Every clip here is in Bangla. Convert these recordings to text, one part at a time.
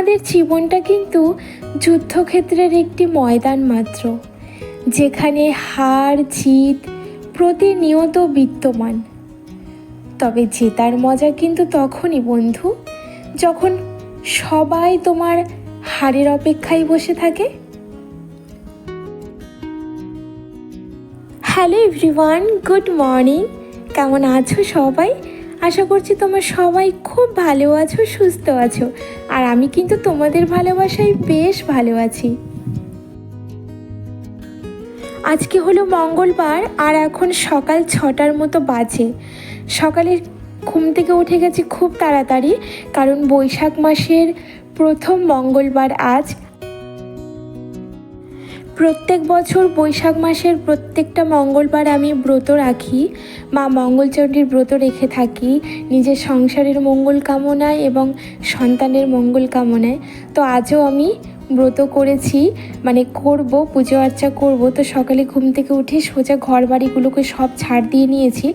আমাদের জীবনটা কিন্তু যুদ্ধক্ষেত্রের একটি ময়দান মাত্র, যেখানে হার, জিত প্রতিনিয়ত বিদ্যমান। তবে জেতার মজা কিন্তু তখনই, বন্ধু, যখন সবাই তোমার হারের অপেক্ষায় বসে থাকে। Hello everyone, good morning. কেমন আছো সবাই? আশা করছি তোমরা সবাই খুব ভালো আছো, সুস্থ আছো। আর আমি কিন্তু তোমাদের ভালোবাসায় বেশ ভালো আছি। আজকে হলো মঙ্গলবার আর এখন সকাল ছটার মতো বাজে। সকালে ঘুম থেকে উঠে গেছি খুব তাড়াতাড়ি, কারণ বৈশাখ মাসের প্রথম মঙ্গলবার আজ। প্রত্যেক বছর বৈশাখ মাসের প্রত্যেকটা মঙ্গলবার আমি ব্রত রাখি। মা মঙ্গলচণ্ডীর ব্রত রেখে থাকি। নিজের সংসারের মঙ্গল কামনায় এবং সন্তানের মঙ্গল কামনায়। তো আজও আমি ব্রত করেছি মানে করব, পুজো আর্চা করব, তো সকালে ঘুম থেকে উঠে সোজা ঘর বাড়িগুলোকে সব ছাড় দিয়ে নিয়েছি।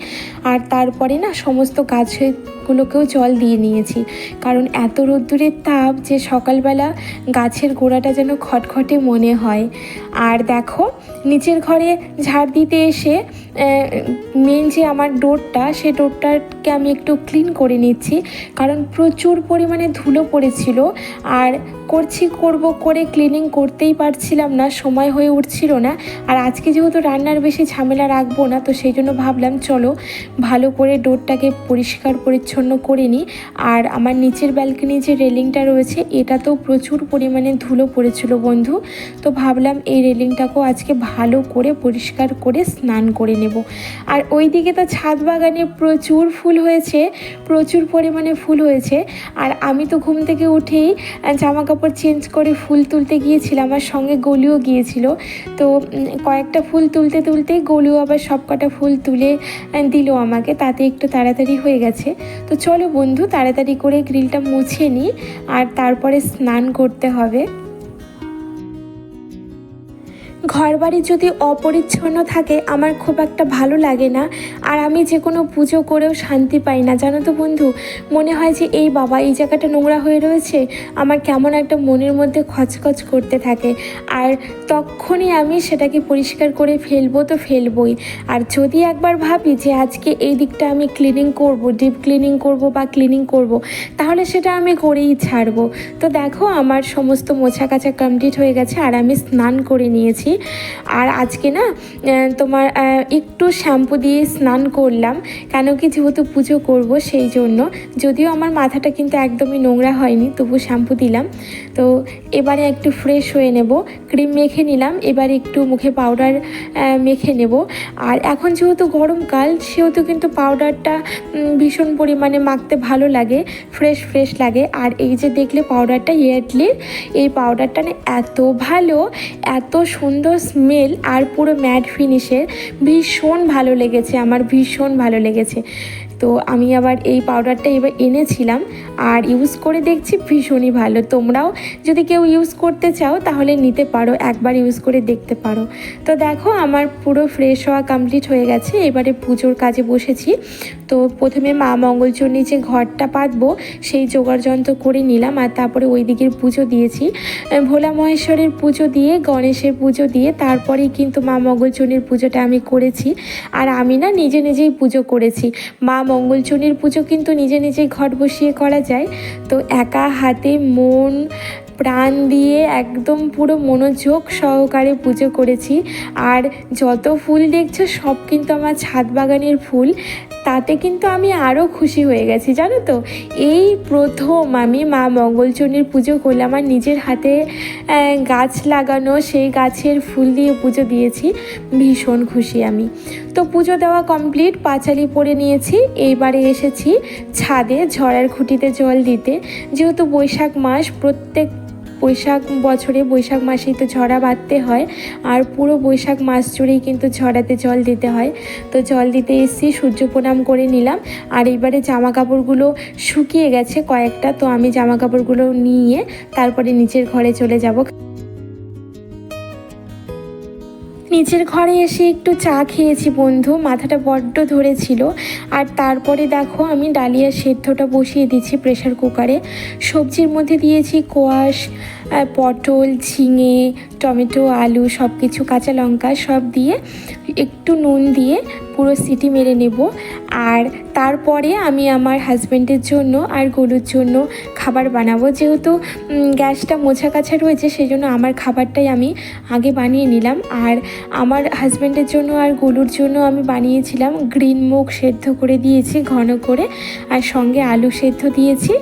আর তারপরে না সমস্ত গাছগুলোকেও জল দিয়ে নিয়েছি। কারণ এত রোদ্দুরের তাপ যে সকালবেলা গাছের গোড়াটা যেন খটখটে মনে হয়। আর দেখো, নিচের ঘরে ঝাড় দিতে এসে মেন যে আমার ডোরটা, সে ডোরটাকে আমি একটু ক্লিন করে নিচ্ছি। কারণ প্রচুর পরিমাণে ধুলো পড়েছিল। আর করছি, করব করে ক্লিনিং করতেই পারছিলাম না, সময় হয়ে উঠছিল না। আর আজকে যেহেতু রান্নার বেশি ঝামেলা রাখব না, তো সেই জন্য ভাবলাম চলো ভালো করে ডোরটাকে পরিষ্কার পরিচ্ছন্ন করে নিই। আর আমার নিচের ব্যালকনি যে রেলিংটা রয়েছে, এটাতেও প্রচুর পরিমাণে ধুলো পড়েছিল বন্ধু। তো ভাবলাম এই রেলিংটাকেও আজকে ভালো করে পরিষ্কার করে স্নান করে নেব। আর ওই দিকে তো ছাদ বাগানে প্রচুর ফুল হয়েছে, প্রচুর পরিমাণে ফুল হয়েছে। আর আমি তো ঘুম থেকে উঠেই জামা কাপড় চেঞ্জ করে ফুল তুলতে গিয়েছিলাম আমার সঙ্গে গলিও গিয়েছিল। তো কয়েকটা ফুল তুলতে তুলতে গলিও আবার সব কটা ফুল তুলে দিল আমাকে। তাতে একটু তাড়াতাড়ি হয়ে গেছে। তো চলো বন্ধু, তাড়াতাড়ি করে গ্রিলটা মুছে নিই আর তারপরে স্নান করতে হবে। ঘরবাড়ি যদি অপরিচ্ছন্ন থাকে, আমার খুব একটা ভালো লাগে না। আর আমি যে কোনো পুজো করেও শান্তি পাই না। জানো তো বন্ধু, মনে হয় যে, এই বাবা, এই জায়গাটা নোংরা হয়ে রয়েছে। আমার কেমন একটা মনের মধ্যে খচখচ করতে থাকে। আর তখনই আমি সেটাকে পরিষ্কার করে ফেলব তো ফেলবই। আর যদি একবার ভাবি যে, আজকে এই দিকটা আমি ক্লিনিং করব ডিপ ক্লিনিং করব বা ক্লিনিং করব, তাহলে সেটা আমি করেই ছাড়বো। তো দেখো, আমার সমস্ত মোছা কাছা কমপ্লিট হয়ে গেছে, আর আমি স্নান করে নিয়েছি। আর আজকে না তোমার একটু শ্যাম্পু দিয়ে স্নান করলাম, কেন কি যেহেতু পুজো করব সেই জন্য। যদিও আমার মাথাটা কিন্তু একদমই নোংরা হয়নি, তবু শ্যাম্পু দিলাম। তো এবারে একটু ফ্রেশ হয়ে নেব ক্রিম মেখে নিলাম, এবারে একটু মুখে পাউডার মেখে নেব। আর এখন যেহেতু গরমকাল সেহেতু কিন্তু পাউডারটা ভীষণ পরিমাণে মাখতে ভালো লাগে ফ্রেশ ফ্রেশ লাগে। আর এই যে দেখলে পাউডারটা ইয়ার্ডলির এই পাউডারটা না এত ভালো, এত সুন্দর স্মেল আর পুরো ম্যাট ফিনিশের ভীষণ ভালো লেগেছে আমার ভীষণ ভালো লেগেছে। তো আমি আবার এই পাউডারটা এবার এনেছিলাম আর ইউজ করে দেখছি ভীষণই ভালো। তোমরাও যদি কেউ ইউজ করতে চাও তাহলে নিতে পারো, একবার ইউজ করে দেখতে পারো। তো দেখো আমার পুরো ফ্রেশ হওয়া কমপ্লিট হয়ে গেছে, এবারে পুজোর কাজে বসেছি। তো প্রথমে মা মঙ্গলচণ্ডী যে ঘরটা পাতবো, সেই জোগাড় যন্ত্র করে নিলাম আর তারপরে ওই দিকের পুজো দিয়েছি। ভোলা মহেশ্বরের পুজো দিয়ে, গণেশের পুজো দিয়ে, তারপরেই কিন্তু মা মঙ্গলচণ্ডীর পুজোটা আমি করেছি। আর আমি না নিজে নিজেই পুজো করেছি। মা মঙ্গলচণ্ডীর পুজো কিন্তু নিজে নিজেই ঘট বসিয়ে করা যায়। তো একা হাতে মন, প্রাণ দিয়ে একদম পুরো মনোযোগ সহকারে পুজো করেছি। আর যত ফুল দেখছ সব কিন্তু আমার ছাদ বাগানের ফুল। তাতে কিন্তু আমি আরও খুশি হয়ে গেছি, জানো তো? এই প্রথম আমি মা মঙ্গলচণ্ডীর পুজো করলাম আমার নিজের হাতে গাছ লাগানো, সেই গাছের ফুল দিয়ে পুজো দিয়েছি। ভীষণ খুশি আমি। তো পুজো দেওয়া কমপ্লিট পাঁচালি পরে নিয়েছি, এইবারে এসেছি ছাদে ঝড়ার খুঁটিতে জল দিতে। যেহেতু বৈশাখ মাস, প্রত্যেক বৈশাখ বছরে বৈশাখ মাসেই তো ঝরা বাঁধতে হয়, আর পুরো বৈশাখ মাস জুড়েই কিন্তু ঝরাতে জল দিতে হয়। তো জল দিতে এসেছি সূর্য প্রণাম করে নিলাম, আর এবারে জামা কাপড়গুলো শুকিয়ে গেছে কয়েকটা, তো আমি জামা কাপড়গুলো নিয়ে তারপরে নিচের ঘরে চলে যাব। নিচের ঘরে এসে একটু চা খেয়েছি বন্ধু, মাথাটা বড্ড ধরেছিল। আর তারপরে দেখো আমি ডালিয়া সেদ্ধটা বসিয়ে দিচ্ছি প্রেশার কুকারে সবজির মধ্যে দিয়েছি কোয়াশ পটল, ঝিঙে, টমেটো, আলু সব কিছু কাঁচা লঙ্কা সব দিয়ে একটু নুন দিয়ে পুরো সিটি মেরে নেব। আর তারপরে আমি আমার হাজব্যান্ডের জন্য আর গরুর জন্য খাবার বানাবো। যেহেতু গ্যাসটা মোছা কাছা রয়েছে সেই জন্য আমার খাবারটাই আমি আগে বানিয়ে নিলাম। আর আমার হাজব্যান্ডের জন্য আর গরুর জন্য আমি বানিয়েছিলাম গ্রিন মুগ সেদ্ধ করে দিয়েছি, ঘন করে। আর সঙ্গে আলু সেদ্ধ দিয়েছি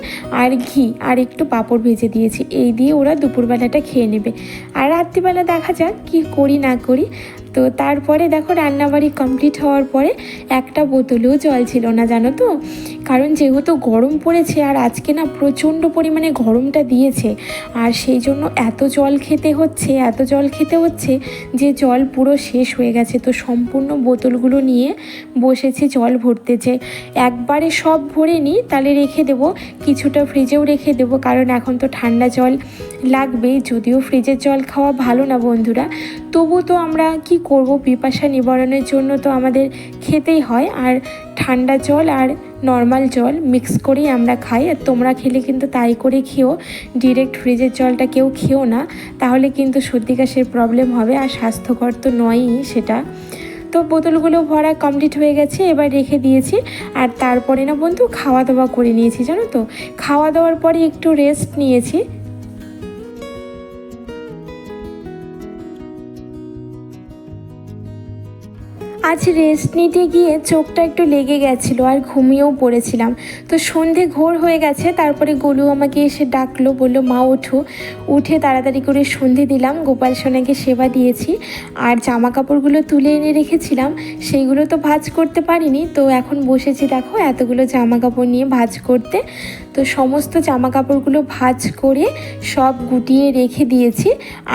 আর ঘি, আর একটু পাঁপড় ভেজে দিয়েছি। এই দিয়ে ওরা দুপুরবেলাটা খেয়ে নেবে। আর রাত্রিবেলা দেখা যাক কি করি না করি। তো তারপরে দেখো রান্নাবাড়ি কমপ্লিট হওয়ার পরে একটা বোতলেও জল ছিল না জানো তো? কারণ যেহেতু গরম পড়েছে আর আজকে না প্রচণ্ড পরিমাণে গরমটা দিয়েছে, আর সেই জন্য এত জল খেতে হচ্ছে, এত জল খেতে হচ্ছে যে জল পুরো শেষ হয়ে গেছে। তো সম্পূর্ণ বোতলগুলো নিয়ে বসেছি জল ভরতে যে একবারে সব ভরে নিই, তাহলে রেখে দেবো। কিছুটা ফ্রিজেও রেখে দেবো, কারণ এখন তো ঠান্ডা জল লাগবেই যদিও ফ্রিজের জল খাওয়া ভালো না বন্ধুরা, তবু তো আমরা কি করব? পিপাসা নিবারণের জন্য তো আমাদের খেতেই হয়। আর ঠান্ডা জল আর নর্মাল জল মিক্স করেই আমরা খাই। আর তোমরা খেলে কিন্তু তাই করে খেও। ডিরেক্ট ফ্রিজের জলটা কেউ খেও না। তাহলে কিন্তু সর্দি কাশির প্রবলেম হবে আর স্বাস্থ্যকর তো নয়ই সেটা। তো বোতলগুলো ভরা কমপ্লিট হয়ে গেছে, এবার রেখে দিয়েছি। আর তারপরে না বন্ধু খাওয়া দাওয়া করে নিয়েছি, জানো তো? খাওয়া দাওয়ার পরে একটু রেস্ট নিয়েছি। আজ রেস্ট নিতে গিয়ে চোখটা একটু লেগে গেছিল আর ঘুমিয়েও পড়েছিলাম। তো সন্ধে ঘোর হয়ে গেছে, তারপরে গোলু আমাকে এসে ডাকলো, বলল, মা, ওঠো। উঠে তাড়াতাড়ি করে সন্ধে দিলাম, গোপাল সোনাকে সেবা দিয়েছি। আর জামা কাপড়গুলো তুলে এনে রেখেছিলাম, সেইগুলো তো ভাজ করতে পারিনি। তো এখন বসেছি, দেখো, এতগুলো জামা কাপড় নিয়ে ভাজ করতে। তো সমস্ত জামা কাপড়গুলো ভাজ করে সব গুটিয়ে রেখে দিয়েছি।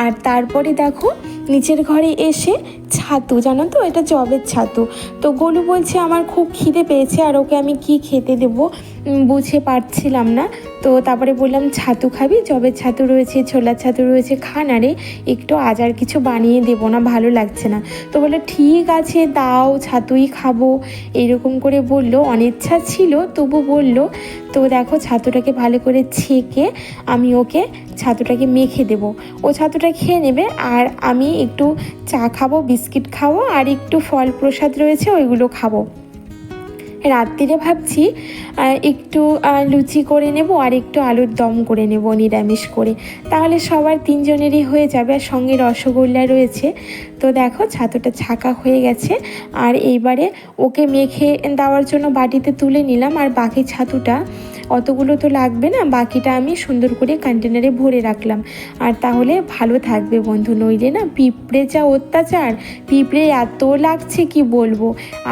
আর তারপরে দেখো নিচের ঘরে এসে ছাতু, জানো তো? এটা জবের ছাতু। তো গোলু বলছে, আমার খুব খিদে পেয়েছে আর ওকে আমি কি খেতে দেবো? বুঝে পারছিলাম না। তো তারপরে বললাম, ছাতু খাবি? জবের ছাতু রয়েছে ছোলার ছাতু রয়েছে, খা না রে। একটু আজ আর কিছু বানিয়ে দেবো না, ভালো লাগছে না। তো বলল, ঠিক আছে, দাও, ছাতুই খাব। এরকম করে বলল, অনিচ্ছা ছিল, তবু বলল, তো দেখো, ছাতুটাকে ভালো করে ছেঁকে আমি ওকে ছাতুটাকে মেখে দেব। ও ছাতুটা খেয়ে নেবে, আর আমি একটু চা খাব, বিস্কিট খাব, আর একটু ফল প্রসাদ রয়েছে, ওইগুলো খাব। রাত্রিরে ভাবছি একটু লুচি করে নেব আর একটু আলুর দম করে নেব, নিরামিষ করে। তাহলে সবার তিনজনেরই হয়ে যাবে আর সঙ্গে রসগোল্লা রয়েছে। তো দেখো, ছাতুটা ছাকা হয়ে গেছে। আর এইবারে ওকে মেখে দেওয়ার জন্য বাটিতে তুলে নিলাম। আর বাকি ছাতুটা অতগুলো তো লাগবে না, বাকিটা আমি সুন্দর করে কন্টেনারে ভরে রাখলাম। আর তাহলে ভালো থাকবে বন্ধু, নইলে না পিঁপড়ে যা অত্যাচার, পিঁপড়ে এত লাগছে কি বলব?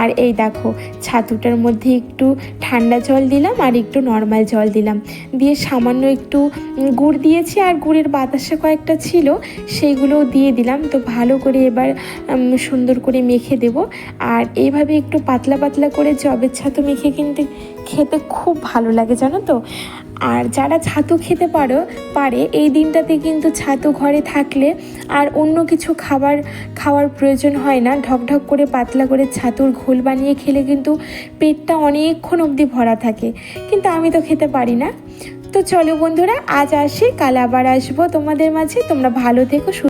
আর এই দেখো, ছাতুটার মধ্যে একটু ঠান্ডা জল দিলাম আর একটু নর্মাল জল দিলাম। দিয়ে সামান্য একটু গুড় দিয়েছি আর গুড়ের বাতাসে কয়েকটা ছিল, সেইগুলোও দিয়ে দিলাম। তো ভালো করে এবার সুন্দর করে মেখে দেব। আর এইভাবে একটু পাতলা পাতলা করে জবের ছাতু মেখে কিন্তু খেতে খুব ভালো লাগে, জানো তো? আর যারা ছাতু খেতে পারো, পারে। এই দিনটাতে কিন্তু ছাতু ঘরে থাকলে আর অন্য কিছু খাবার খাওয়ার প্রয়োজন হয় না। ঢকঢক করে, পাতলা করে ছাতুর ঘোল বানিয়ে খেলে কিন্তু পেটটা অনেকক্ষণ অবধি ভরা থাকে। কিন্তু আমি তো খেতে পারি না। তো চলো বন্ধুরা, আজ আসি, কাল আবার আসব তোমাদের মাঝে। তোমরা ভালো থেকো